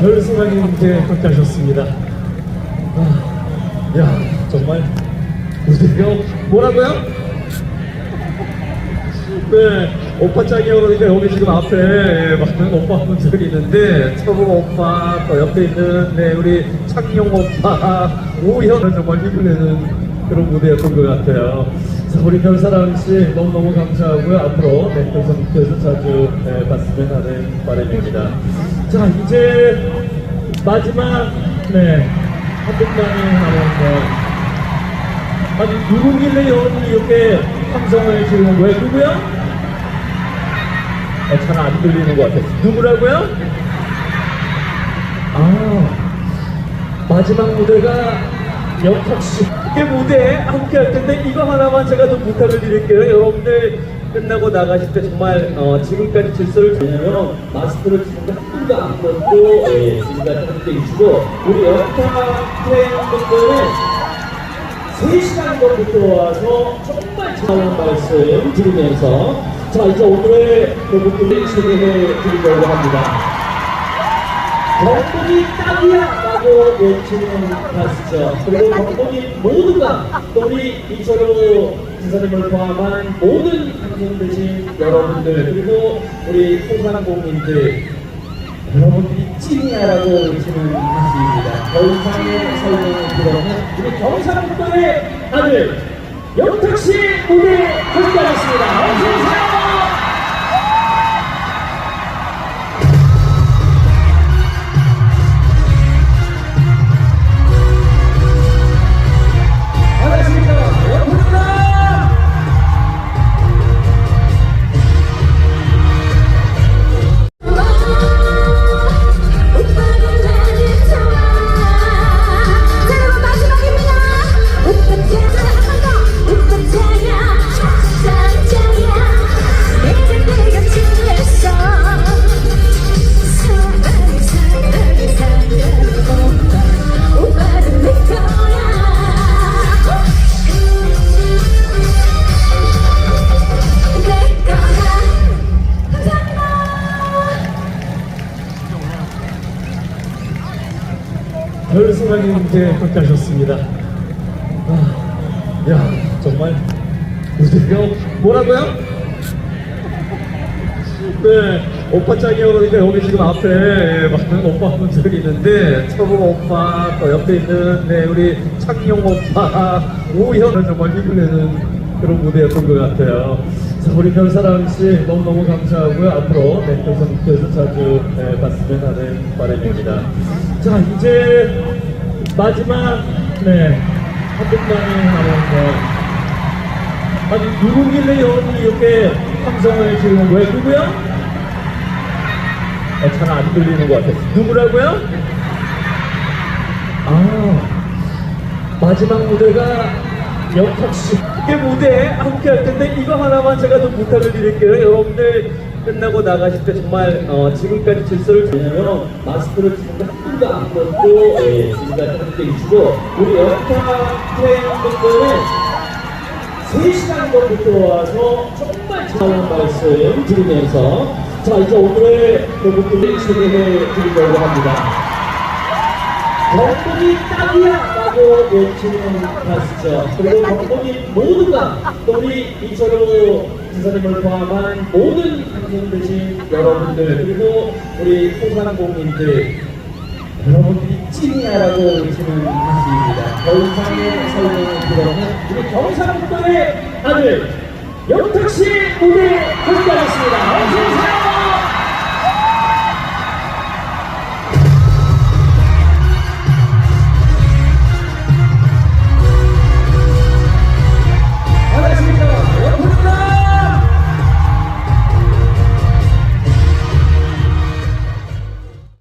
별수만님께 함께 하셨습니다. 아, 야, 정말 무대가 뭐라고요? 네, 오빠 짱이요 그러니까 여기 지금 앞에 예, 많은 오빠 분들이 있는데 철우 오빠 또 옆에 있는 네, 우리 창용 오빠 오현은 정말 힘을 내는 그런 무대였던 것 같아요. 자, 우리 별사랑 씨 너무너무 감사하고요. 앞으로 네, 별사님께서 자주 네, 봤으면 하는 바람입니다. 자, 이제 마지막 네, 한 분만이 남았네요. 아니 누구길래 여러분이 이렇게 함성을 지르는 거예요? 누구요? 어, 잘안 들리는 것 같아요. 누구라고요? 아 마지막 무대가 역학씨 이 무대에 함께 할 텐데 이거 하나만 제가 좀 부탁을 드릴게요. 여러분들 끝나고 나가실 때 정말 어, 지금까지 질서를 왜냐면 마스크를 지금 한 분도 안 벗고 예, 지금까지 함께 해주시고 우리 역학 트레이너분들은 3시간 전부터 와서 정말 좋은 말씀 드리면서 자 이제 오늘의 여러분들이 소개해 드리려고 합니다. 덕분이 딱이야! 라고 외치는 가수죠. 그리고 덕분이 모두가 또 우리 이철우 기사님을 포함한 모든 당선되신 여러분들 그리고 우리 소상공인들 여러분들이 찐이야라고 외치는 가수입니다. 더 이상의 설명을 들어는 우리 경상도의 아들 영탁 씨 무대 함께하겠습니다. 감사합니다 별수만님께 함께 하셨습니다. 아, 야, 정말 무대가 뭐라고요? 네, 오빠 짱이요 그러니까 여기 지금 앞에 예, 많은 오빠분들이 있는데 철우 오빠 또 옆에 있는 네, 우리 창용 오빠 오현은 정말 힘을 내는 그런 무대였던 것 같아요. 자, 우리 별사랑 씨 너무너무 감사하고요. 앞으로 네, 별사님께서 자주 네, 봤으면 하는 바람입니다. 자, 이제 마지막 네, 한 분만이 남았네요. 아니 누구길래 여러분이 이렇게 함성을 지르는 거예요? 누구요? 어, 잘안 들리는 것 같아요. 누구라고요? 아 마지막 무대가 역학씨 이 무대에 함께 할 텐데 이거 하나만 제가 좀 부탁을 드릴게요. 여러분들 끝나고 나가실 때 정말 어, 지금까지 질서를 왜냐면 마스크를 지금 한 분도 안 벗고 예, 지금까지 함께 해주시고 우리 역학 트레이너분들은 3시간 전부터 와서 정말 좋은 말씀 드리면서 자 이제 오늘의 여러분들이 소개해 드리려고 합니다. 덕분이 딱이야! 라고 외치는 가수죠. 그리고 덕분이 모두가 또 우리 이철우 기사님을 포함한 모든 당선되신 여러분들 그리고 우리 소상공인들 여러분들이 찐이야라고 외치는 가수입니다. 더 이상의 설명을 들어는 우리 경상도의 아들 영탁 씨 무대 함께하겠습니다.